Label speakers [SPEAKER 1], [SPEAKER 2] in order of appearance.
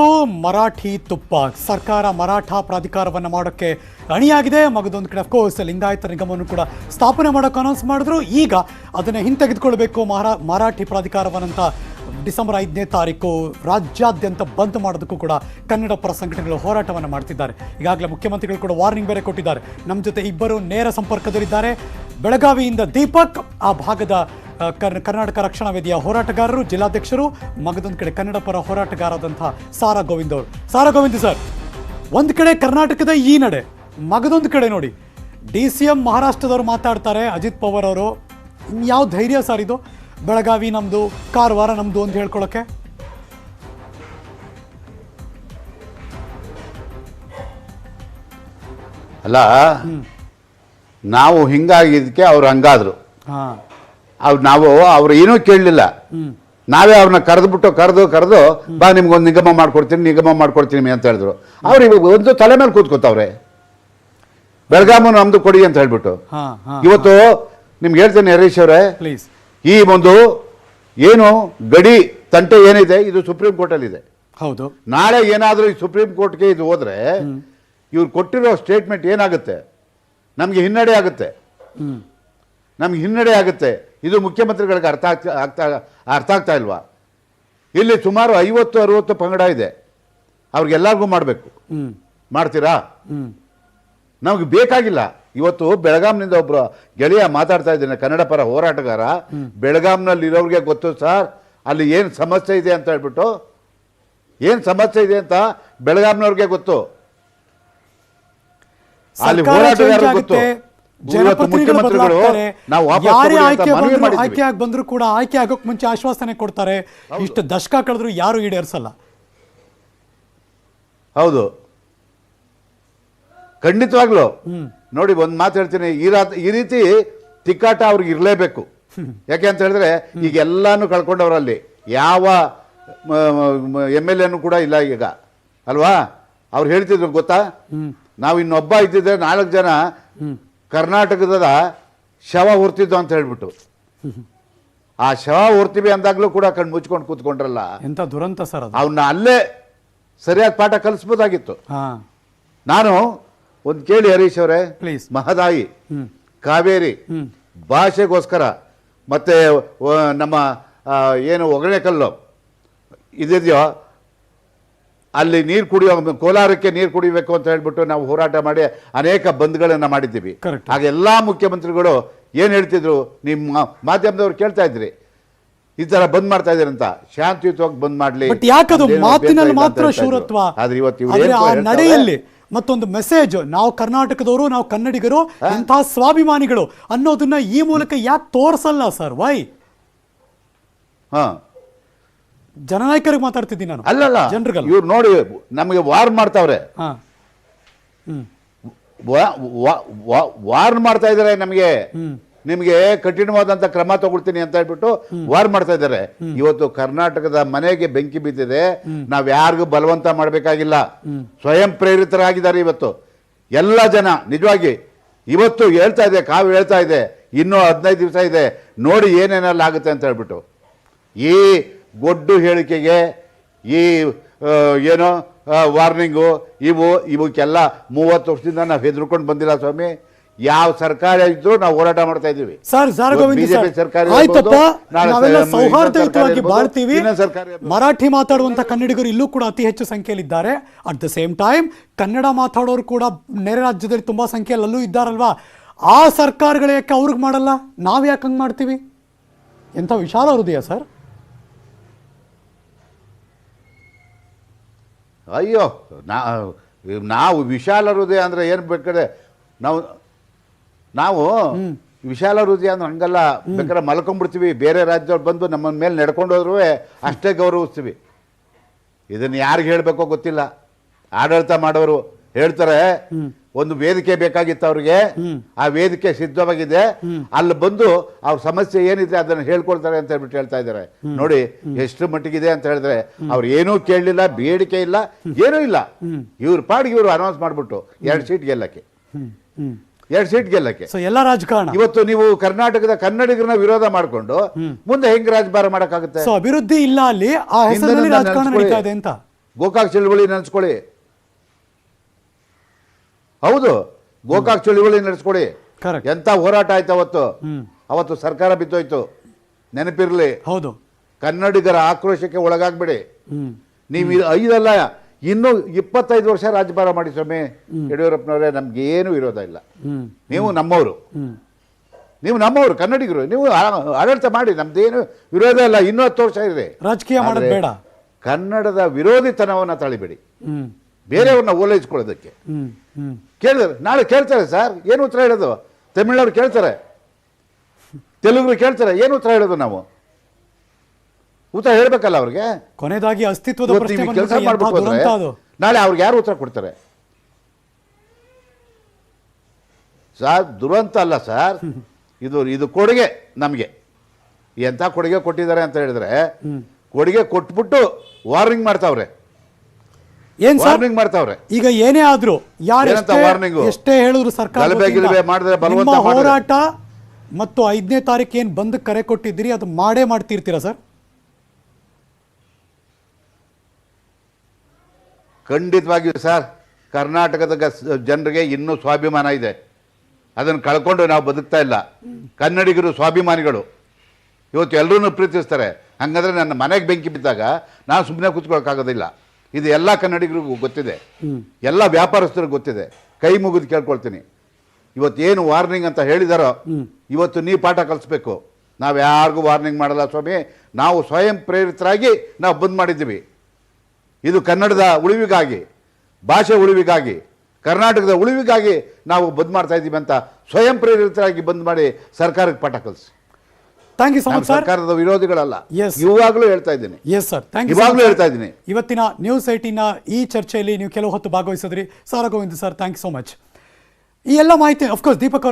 [SPEAKER 1] ಮರಾಠಿ ತುಪ್ಪ. ಸರ್ಕಾರ ಮರಾಠ ಪ್ರಾಧಿಕಾರವನ್ನು ಮಾಡೋಕ್ಕೆ ಅಣಿಯಾಗಿದೆ. ಮಗದೊಂದು ಕಡೆ ಅಫ್ಕೋರ್ಸ್ ಲಿಂಗಾಯತ ನಿಗಮವನ್ನು ಕೂಡ ಸ್ಥಾಪನೆ ಮಾಡೋಕೆ ಅನೌನ್ಸ್ ಮಾಡಿದ್ರು. ಈಗ ಅದನ್ನು ಹಿಂತೆಗೆದುಕೊಳ್ಬೇಕು ಮಹಾರಾ ಮರಾಠಿ ಪ್ರಾಧಿಕಾರವನ್ನಂತ ಡಿಸೆಂಬರ್ ಐದನೇ ತಾರೀಕು ರಾಜ್ಯಾದ್ಯಂತ ಬಂದ್ ಮಾಡೋದಕ್ಕೂ ಕೂಡ ಕನ್ನಡ ಪರ ಸಂಘಟನೆಗಳು ಹೋರಾಟವನ್ನು ಮಾಡ್ತಿದ್ದಾರೆ. ಈಗಾಗಲೇ ಮುಖ್ಯಮಂತ್ರಿಗಳು ಕೂಡ ವಾರ್ನಿಂಗ್ ಬೇರೆ ಕೊಟ್ಟಿದ್ದಾರೆ. ನಮ್ಮ ಜೊತೆ ಇಬ್ಬರು ನೇರ ಸಂಪರ್ಕದಲ್ಲಿದ್ದಾರೆ. ಬೆಳಗಾವಿಯಿಂದ ದೀಪಕ್, ಆ ಭಾಗದ ಕರ್- ಕರ್ನಾಟಕ ರಕ್ಷಣಾ ವೇದಿಯ ಹೋರಾಟಗಾರರು, ಜಿಲ್ಲಾಧ್ಯಕ್ಷರು, ಮಗದೊಂದು ಕಡೆ ಕನ್ನಡ ಪರ ಹೋರಾಟಗಾರಾದಂತಹ ಸಾರಾ ಗೋವಿಂದ್ ಅವರು. ಸಾರಾ ಗೋವಿಂದ್ ಸರ್, ಒಂದು ಕಡೆ ಕರ್ನಾಟಕದ ಈ ನಡೆ, ಮಗದೊಂದು ಕಡೆ ನೋಡಿ. ಡಿ ಸಿ ಎಂ ಮಹಾರಾಷ್ಟ್ರದವರು ಮಾತಾಡ್ತಾರೆ, ಅಜಿತ್ ಪವಾರ್ ಅವರು. ಯಾವ ಧೈರ್ಯ ಸರ್ ಇದು? ಬೆಳಗಾವಿ ನಮ್ಮದು ಕಾರವಾರ ನಮ್ಮದು ಅಂತ ಹೇಳ್ಕೊಳಕ್ಕೆ?
[SPEAKER 2] ಅಲ್ಲ ನಾವು ಹಿಂಗಾಗಿದ್ದಕ್ಕೆ ಅವ್ರು ಹಂಗಾದ್ರು. ಅವ್ರು ನಾವು ಅವ್ರು ಏನೂ ಕೇಳಲಿಲ್ಲ. ನಾವೇ ಅವ್ರನ್ನ ಕರೆದ್ಬಿಟ್ಟು ಕರೆದು ಕರೆದು ಬಾ ನಿಮ್ಗೊಂದು ನಿಗಮ ಮಾಡ್ಕೊಡ್ತೀನಿ ನಿಗಮ ಮಾಡ್ಕೊಡ್ತೀನಿ ಅಂತ ಹೇಳಿದ್ರು. ಅವ್ರು ಇವಾಗ ಒಂದು ತಲೆ ಮೇಲೆ ಕೂತ್ಕೋತಾವ್ರೆ. ಬೆಳಗಾಮು ನಮ್ದು ಕೊಡಿ ಅಂತ ಹೇಳ್ಬಿಟ್ಟು. ಇವತ್ತು ನಿಮ್ಗೆ ಹೇಳ್ತೇನೆ ಹರೀಶ್ ಅವರೇ
[SPEAKER 1] ಪ್ಲೀಸ್
[SPEAKER 2] ಈ ಒಂದು ಏನು ಗಡಿ ತಂಟೆ ಏನಿದೆ ಇದು ಸುಪ್ರೀಂ ಕೋರ್ಟಲ್ಲಿದೆ.
[SPEAKER 1] ಹೌದು.
[SPEAKER 2] ನಾಳೆ ಏನಾದರೂ ಈ ಸುಪ್ರೀಂ ಕೋರ್ಟ್ಗೆ ಇದು ಹೋದ್ರೆ ಇವ್ರು ಕೊಟ್ಟಿರೋ ಸ್ಟೇಟ್ಮೆಂಟ್ ಏನಾಗುತ್ತೆ? ನಮಗೆ ಹಿನ್ನಡೆ ಆಗುತ್ತೆ. ನಮ್ಗೆ ಹಿನ್ನಡೆ ಆಗುತ್ತೆ. ಇದು ಮುಖ್ಯಮಂತ್ರಿಗಳಿಗೆ ಅರ್ಥ ಆಗ್ತಾ ಆಗ್ತಾ ಅರ್ಥ ಆಗ್ತಾ ಇಲ್ವಾ? ಇಲ್ಲಿ ಸುಮಾರು ಐವತ್ತು ಅರುವತ್ತು ಪಂಗಡ ಇದೆ. ಅವ್ರಿಗೆಲ್ಲರಿಗೂ ಮಾಡಬೇಕು. ಮಾಡ್ತೀರಾ? ನಮಗೆ ಬೇಕಾಗಿಲ್ಲ. ಇವತ್ತು ಬೆಳಗಾಂನಿಂದ ಒಬ್ಬರು ಗೆಳೆಯ ಮಾತಾಡ್ತಾ ಇದ್ದೇನೆ ಕನ್ನಡ ಪರ ಹೋರಾಟಗಾರ. ಬೆಳಗಾಂನಲ್ಲಿ ಇರೋರಿಗೆ ಗೊತ್ತು ಸರ್ ಅಲ್ಲಿ ಏನು ಸಮಸ್ಯೆ ಇದೆ ಅಂತ ಹೇಳ್ಬಿಟ್ಟು ಏನು ಸಮಸ್ಯೆ ಇದೆ ಅಂತ ಬೆಳಗಾಂನವ್ರಿಗೆ ಗೊತ್ತು. ಅಲ್ಲಿ
[SPEAKER 1] ಸರ್ಕಾರ
[SPEAKER 2] ಹೋರಾಟಗಾರರಿಗೆ ಗೊತ್ತು. ಮುಖ್ಯಮಂತ್ರಿಗಳು ನಾವು
[SPEAKER 1] ಯಾರೇ ಆಯ್ಕೆ. ಆಯ್ಕೆ ಆಗಿ ಬಂದ್ರು ಕೂಡ ಆಯ್ಕೆ ಆಗೋಕ್ ಮುಂಚೆ ಆಶ್ವಾಸನೆ ಕೊಡ್ತಾರೆ. ಇಷ್ಟು ದಶಕ ಕಳೆದ್ರು ಯಾರು ಈಡೇರಿಸಲ್ಲ.
[SPEAKER 2] ಹೌದು. ಖಂಡಿತವಾಗ್ಲು. ನೋಡಿ ಒಂದು ಮಾತು ಹೇಳ್ತೀನಿ. ಈ ರಾತ್ ಈ ರೀತಿ ತಿಕ್ಕಾಟ ಅವ್ರಿಗೆ ಇರಲೇಬೇಕು. ಯಾಕೆ ಅಂತ ಹೇಳಿದ್ರೆ ಈಗ ಎಲ್ಲಾನು ಕಳ್ಕೊಂಡವ್ರಲ್ಲಿ ಯಾವ ಎಂ ಎಲ್ ಎನು ಕೂಡ ಇಲ್ಲ ಈಗ. ಅಲ್ವಾ? ಅವ್ರು ಹೇಳ್ತಿದ್ರು ಗೊತ್ತಾ? ನಾವು ಇನ್ನೊಬ್ಬ ಇದ್ದಿದ್ರೆ ನಾಲ್ಕು ಜನ ಕರ್ನಾಟಕದ ಶವ ಹೊರ್ತಿದ್ದು ಅಂತ ಹೇಳ್ಬಿಟ್ಟು. ಆ ಶವ ಹೊರ್ತೀವಿ ಅಂದಾಗ್ಲೂ ಕೂಡ ಕಣ್ಣು ಮುಚ್ಕೊಂಡು ಕೂತ್ಕೊಂಡ್ರಲ್ಲ.
[SPEAKER 1] ಎಂತ ದುರಂತ ಸರ್
[SPEAKER 2] ಅವನ್ನ ಅಲ್ಲೇ ಸರಿಯಾದ ಪಾಠ ಕಲಿಸ್ಬೋದಾಗಿತ್ತು.
[SPEAKER 1] ಹಾ.
[SPEAKER 2] ನಾನು ಒಂದು ಕೇಳಿ ಹರೀಶ್ ಅವರೇ
[SPEAKER 1] ಪ್ಲೀಸ್
[SPEAKER 2] ಮಹದಾಯಿ ಕಾವೇರಿ ಭಾಷೆಗೋಸ್ಕರ ಮತ್ತೆ ನಮ್ಮ ಏನು ಒಗಣೆ ಕಲ್ಲು ಇದೆಯೋ ಅಲ್ಲಿ ನೀರು ಕುಡಿಯೋ ಕೋಲಾರಕ್ಕೆ ನೀರು ಕುಡಿಬೇಕು ಅಂತ ಹೇಳ್ಬಿಟ್ಟು ನಾವು ಹೋರಾಟ ಮಾಡಿ ಅನೇಕ ಬಂದ್ಗಳನ್ನು ಮಾಡಿದ್ದೀವಿ. ಆಗ ಎಲ್ಲ ಮುಖ್ಯಮಂತ್ರಿಗಳು ಏನು ಹೇಳ್ತಿದ್ರು ನಿಮ್ಮ ಮಾಧ್ಯಮದವ್ರು ಕೇಳ್ತಾ ಇದ್ರಿ. ಈ ತರ ಬಂದ್ ಮಾಡ್ತಾ ಅಂತ. ಶಾಂತಿಯುತವಾಗಿ ಬಂದ್ ಮಾಡ್ಲಿ.
[SPEAKER 1] ಮಾತಿನಲ್ಲಿ ಮಾತ್ರ ಶೂರತ್ವ?
[SPEAKER 2] ಆದ್ರೆ ಇವತ್ತು
[SPEAKER 1] ನಡೆಯಲ್ಲಿ ಮತ್ತೊಂದು ಮೆಸೇಜ್ ನಾವು ಕರ್ನಾಟಕದವರು ನಾವು ಕನ್ನಡಿಗರು ಇಂತಹ ಸ್ವಾಭಿಮಾನಿಗಳು ಅನ್ನೋದನ್ನ ಈ ಮೂಲಕ ಯಾಕೆ ತೋರಿಸಲ್ಲ ಸರ್ ವೈ
[SPEAKER 2] ಹಾ.
[SPEAKER 1] ಜನನಾಯಕರಿಗೆ ಮಾತಾಡ್ತಿದ್ದೀನಿ ನಾನು.
[SPEAKER 2] ಅಲ್ಲಲ್ಲ
[SPEAKER 1] ಜನರಿಗೆ
[SPEAKER 2] ಇವ್ರು ನೋಡಿ ನಮಗೆ ವಾರ್ ಮಾಡ್ತಾವ್ರೆ. ವಾರ್ ಮಾಡ್ತಾ ಇದಾರೆ ನಮಗೆ. ನಿಮಗೆ ಕಠಿಣವಾದಂತ ಕ್ರಮ ತಗೊಳ್ತೀನಿ ಅಂತ ಹೇಳ್ಬಿಟ್ಟು ವಾರ್ ಮಾಡ್ತಾ ಇದ್ದಾರೆ. ಇವತ್ತು ಕರ್ನಾಟಕದ ಮನೆಗೆ ಬೆಂಕಿ ಬಿದ್ದಿದೆ ನಾವ್ ಯಾರಿಗೂ ಬಲವಂತ ಮಾಡಬೇಕಾಗಿಲ್ಲ. ಸ್ವಯಂ ಪ್ರೇರಿತರಾಗಿದ್ದಾರೆ ಇವತ್ತು. ಎಲ್ಲ ಜನ, ನಿಜವಾಗಿ ಇವತ್ತು ಹೇಳ್ತಾ ಇದೆ ಕಾವು ಹೇಳ್ತಾ ಇದೆ, ಇನ್ನೂ ಹದಿನೈದು ದಿವಸ ಇದೆ. ನೋಡಿ ಏನೇನೆಲ್ಲ ಆಗುತ್ತೆ ಅಂತ ಹೇಳ್ಬಿಟ್ಟು. ಈ ಗೊಡ್ಡು ಹೇಳಿಕೆಗೆ ಈ ಏನೋ ವಾರ್ನಿಂಗು ಇವು, ಇವಕ್ಕೆಲ್ಲ ಮೂವತ್ತು ವರ್ಷದಿಂದ ನಾವು ಹೆದರ್ಕೊಂಡು ಬಂದಿಲ್ಲ ಸ್ವಾಮಿ. ಯಾವ ಸರ್ಕಾರ ಇದ್ರೂ ನಾವು ಹೋರಾಟ ಮಾಡ್ತಾ ಇದೀವಿ
[SPEAKER 1] ಸರ್
[SPEAKER 2] BJP ಸರ್ಕಾರ
[SPEAKER 1] ಆಯ್ತಪ್ಪ? ನಾವೆಲ್ಲ ಸೌಹಾರ್ದಯುತವಾಗಿ ಬಾಳ್ತೀವಿ. ಮರಾಠಿ ಮಾತಾಡುವಂತ ಕನ್ನಡಿಗರು ಇಲ್ಲೂ ಕೂಡ ಅತಿ ಹೆಚ್ಚು ಸಂಖ್ಯೆಯಲ್ಲಿ ಇದ್ದಾರೆ at the same time Kannada ಮಾತಾಡೋರು ಕೂಡ ನೆರೆ ರಾಜ್ಯದಲ್ಲಿ ತುಂಬಾ ಸಂಖ್ಯೆಯಲ್ಲಿ ಅಲ್ಲೂ ಇದ್ದಾರಲ್ವಾ? ಆ ಸರ್ಕಾರಗಳು ಯಾಕೆ ಅವ್ರಿಗೆ ಮಾಡಲ್ಲ? ನಾವ್ ಯಾಕೆ ಹಂಗ್ ಮಾಡ್ತೀವಿ? ಎಂಥ ವಿಶಾಲ ಹೃದಯ ಸರ್.
[SPEAKER 2] ಅಯ್ಯೋ ನಾ ನಾವು ವಿಶಾಲ ಹೃದಯ ಅಂದ್ರೆ ಏನು ಬೇಕಾದ್ರೆ ನಾವು ನಾವು ವಿಶಾಲ ಹೃದಯ ಅಂದ್ರೆ ಹಂಗಲ್ಲ. ಬೇಕಾದ್ರೆ ಮಲ್ಕೊಂಡ್ಬಿಡ್ತೀವಿ. ಬೇರೆ ರಾಜ್ಯದವ್ರು ಬಂದು ನಮ್ಮ ಮೇಲೆ ನಡ್ಕೊಂಡು ಹೋದ್ರೂ ಅಷ್ಟೇ ಗೌರವಿಸ್ತೀವಿ. ಇದನ್ನು ಯಾರಿಗೆ ಹೇಳಬೇಕೋ ಗೊತ್ತಿಲ್ಲ. ಆಡಳಿತ ಮಾಡೋರು ಹೇಳ್ತಾರೆ ಒಂದು ವೇದಿಕೆ ಬೇಕಾಗಿತ್ತು ಅವ್ರಿಗೆ. ಆ ವೇದಿಕೆ ಸಿದ್ಧವಾಗಿದೆ. ಅಲ್ಲಿ ಬಂದು ಅವ್ರ ಸಮಸ್ಯೆ ಏನಿದೆ ಅದನ್ನು ಹೇಳ್ಕೊಳ್ತಾರೆ ಅಂತ ಹೇಳ್ಬಿಟ್ಟು ಹೇಳ್ತಾ ಇದ್ದಾರೆ. ನೋಡಿ ಎಷ್ಟು ಮಟ್ಟಿಗಿದೆ ಅಂತ ಹೇಳಿದ್ರೆ ಅವ್ರು ಏನೂ ಕೇಳಲಿಲ್ಲ ಬೇಡಿಕೆ ಇಲ್ಲ ಏನೂ ಇಲ್ಲ. ಇವ್ರ ಪಾಡಿಗೆ ಇವರು ಅನೌನ್ಸ್ ಮಾಡ್ಬಿಟ್ಟು ಎರಡು ಸೀಟ್ ಗೆಲ್ಲಕ್ಕೆ. ಎರಡು ಸೀಟ್ ಗೆಲ್ಲಕ್ಕೆ.
[SPEAKER 1] ಸೊ ಎಲ್ಲ ರಾಜಕಾರಣ.
[SPEAKER 2] ಇವತ್ತು ನೀವು ಕರ್ನಾಟಕದ ಕನ್ನಡಿಗರನ್ನ ವಿರೋಧ ಮಾಡಿಕೊಂಡು ಮುಂದೆ ಹೆಂಗ್ ರಾಜಭಾರ ಮಾಡಕ್ಕಾಗುತ್ತೆ?
[SPEAKER 1] ಸೊ ಅಭಿವೃದ್ಧಿ ಇಲ್ಲ ಅಲ್ಲಿ ಆ ಹೆಸರಿನಲ್ಲಿ
[SPEAKER 2] ಹಿಂದಿನಿಂದ
[SPEAKER 1] ರಾಜಕಾರಣ ನಡೀತಾ ಇದೆ ಅಂತ.
[SPEAKER 2] ಗೋಕಾಕ್ ಚಳುವಳಿ ನೆನೆಸ್ಕೊಳ್ಳಿ. ಹೌದು ಗೋಕಾಕ್ ಚಳುವಳಿ ನಡೆಸ್ಕೊಳ್ಳಿ. ಎಂತ ಹೋರಾಟ ಆಯ್ತು ಅವತ್ತು? ಅವತ್ತು ಸರ್ಕಾರ ಬಿದ್ದೋಯ್ತು. ನೆನಪಿರ್ಲಿ.
[SPEAKER 1] ಹೌದು.
[SPEAKER 2] ಕನ್ನಡಿಗರ ಆಕ್ರೋಶಕ್ಕೆ ಒಳಗಾಗ್ಬೇಡಿ. ನೀವು ಐದಲ್ಲ ಇನ್ನೂ ಇಪ್ಪತ್ತೈದು ವರ್ಷ ರಾಜಭಾರ ಮಾಡಿ ಸ್ವಾಮಿ ಯಡಿಯೂರಪ್ಪನವರೇ ನಮ್ಗೆ ಏನು ವಿರೋಧ ಇಲ್ಲ. ನೀವು ನಮ್ಮವರು. ನೀವು ನಮ್ಮವರು ಕನ್ನಡಿಗರು ನೀವು ಆಡಳಿತ ಮಾಡಿ ನಮ್ದೇನು ವಿರೋಧ ಇಲ್ಲ ಇನ್ನೂ ಹತ್ತು ವರ್ಷ ಇದೆ.
[SPEAKER 1] ರಾಜಕೀಯ ಮಾಡೋದು ಬೇಡ.
[SPEAKER 2] ಕನ್ನಡದ ವಿರೋಧಿತನವನ್ನ ತಳಿಬೇಡಿ. ಬೇರೆಯವ್ರನ್ನ ಓಲೈಸ್ಕೊಳ್ಳೋದಕ್ಕೆ. ಕೇಳಿದ್ರೆ ನಾಳೆ ಕೇಳ್ತಾರೆ ಸರ್ ಏನು ಉತ್ತರ ಹೇಳೋದು? ತಮಿಳ್ನವ್ರು ಕೇಳ್ತಾರೆ. ತೆಲುಗು ಕೇಳ್ತಾರೆ ಏನು ಉತ್ತರ ಹೇಳೋದು ನಾವು? ಉತ್ತರ ಹೇಳ್ಬೇಕಲ್ಲ ಅವ್ರಿಗೆ?
[SPEAKER 1] ಕೊನೆಯದಾಗಿ ಅಸ್ತಿತ್ವದ
[SPEAKER 2] ಕೆಲಸ ಅಂದ್ರೆ ನಾಳೆ ಅವ್ರಿಗೆ ಯಾರು ಉತ್ತರ ಕೊಡ್ತಾರೆ? ಸರ್ ದುರಂತ ಅಲ್ಲ ಸರ್. ಇದು ಇದು ಕೊಡುಗೆ ನಮಗೆ. ಎಂಥ ಕೊಡುಗೆ ಕೊಟ್ಟಿದ್ದಾರೆ ಅಂತ ಹೇಳಿದ್ರೆ ಕೊಡುಗೆ ಕೊಟ್ಬಿಟ್ಟು ವಾರ್ನಿಂಗ್ ಮಾಡ್ತಾವ್ರೆ.
[SPEAKER 1] ಏನ್
[SPEAKER 2] ವಾರ್ನಿಂಗ್ ಮಾಡ್ತಾವ್ರೆ.
[SPEAKER 1] ಈಗ ಏನೇ ಆದ್ರೂ ಯಾರು
[SPEAKER 2] ಏನಂತ
[SPEAKER 1] ಎಷ್ಟೇ- ಹೇಳಿದ್ರು ಸರ್ಕಾರ
[SPEAKER 2] ಮಾಡಿದ್ರೆ ಬಲವಂತ
[SPEAKER 1] ಹೋರಾಟ ಮತ್ತು ಐದನೇ ತಾರೀಕು ಏನು ಬಂದ್ ಕರೆ ಕೊಟ್ಟಿದ್ದೀರಿ ಅದು ಮಾಡೇ ಮಾಡ್ತಿರ್ತೀರಾ ಸರ್?
[SPEAKER 2] ಖಂಡಿತವಾಗಿಯೂ ಸರ್ ಕರ್ನಾಟಕದ ಜನರಿಗೆ ಇನ್ನೂ ಸ್ವಾಭಿಮಾನ ಇದೆ. ಅದನ್ನು ಕಳ್ಕೊಂಡು ನಾವು ಬದುಕ್ತಾ ಇಲ್ಲ. ಕನ್ನಡಿಗರು ಸ್ವಾಭಿಮಾನಿಗಳು. ಇವತ್ತು ಎಲ್ಲರೂ ಪ್ರೀತಿಸ್ತಾರೆ. ಹಂಗಂದ್ರೆ ನನ್ನ ಮನೆಗೆ ಬೆಂಕಿ ಬಿದ್ದಾಗ ನಾನು ಸುಮ್ಮನೆ ಕೂತ್ಕೊಳ್ಳೋಕ್ಕಾಗೋದಿಲ್ಲ ಇದು ಎಲ್ಲ ಕನ್ನಡಿಗರಿಗೂ ಗೊತ್ತಿದೆ. ಎಲ್ಲ ವ್ಯಾಪಾರಸ್ಥರಿಗೂ ಗೊತ್ತಿದೆ. ಕೈ ಮುಗಿದು ಕೇಳ್ಕೊಳ್ತೀನಿ. ಇವತ್ತು ಏನು ವಾರ್ನಿಂಗ್ ಅಂತ ಹೇಳಿದಾರೋ ಇವತ್ತು ನೀವು ಪಾಠ ಕಲಿಸ್ಬೇಕು. ನಾವು ಯಾರಿಗೂ ವಾರ್ನಿಂಗ್ ಮಾಡಲ್ಲ ಸ್ವಾಮಿ. ನಾವು ಸ್ವಯಂ ಪ್ರೇರಿತರಾಗಿ ನಾವು ಬಂದ್ ಮಾಡಿದ್ದೀವಿ. ಇದು ಕನ್ನಡದ ಉಳಿವಿಗಾಗಿ ಭಾಷೆ ಉಳಿವಿಗಾಗಿ ಕರ್ನಾಟಕದ ಉಳಿವಿಗಾಗಿ ನಾವು ಬಂದ್ ಮಾಡ್ತಾ ಇದ್ದೀವಿ ಅಂತ ಸ್ವಯಂ ಪ್ರೇರಿತರಾಗಿ ಬಂದ್ ಮಾಡಿ ಸರ್ಕಾರಕ್ಕೆ ಪಾಠ ಕಲಿಸಿ.
[SPEAKER 1] Thank you so much sir
[SPEAKER 2] ಸರ್ಕಾರದ ವಿರೋಧಿಗಳಲ್ಲ. ಇವಾಗಲೂ ಹೇಳ್ತಾ ಇದ್ದೀನಿ.
[SPEAKER 1] ಎಸ್ ಸರ್ ಥ್ಯಾಂಕ್ ಯು
[SPEAKER 2] ಇವಾಗಲೂ ಹೇಳ್ತಾ ಇದ್ದೀನಿ.
[SPEAKER 1] ಇವತ್ತಿನ ನ್ಯೂಸ್ ಏಟಿನ ಈ ಚರ್ಚೆಯಲ್ಲಿ ನೀವು ಕೆಲವು ಹೊತ್ತು ಭಾಗವಹಿಸಿದ್ರಿ. ಸಾರ Govind sir thank you so much ಈ ಎಲ್ಲ ಮಾಹಿತಿ ಅಫ್ಕೋರ್ಸ್ ದೀಪಕ್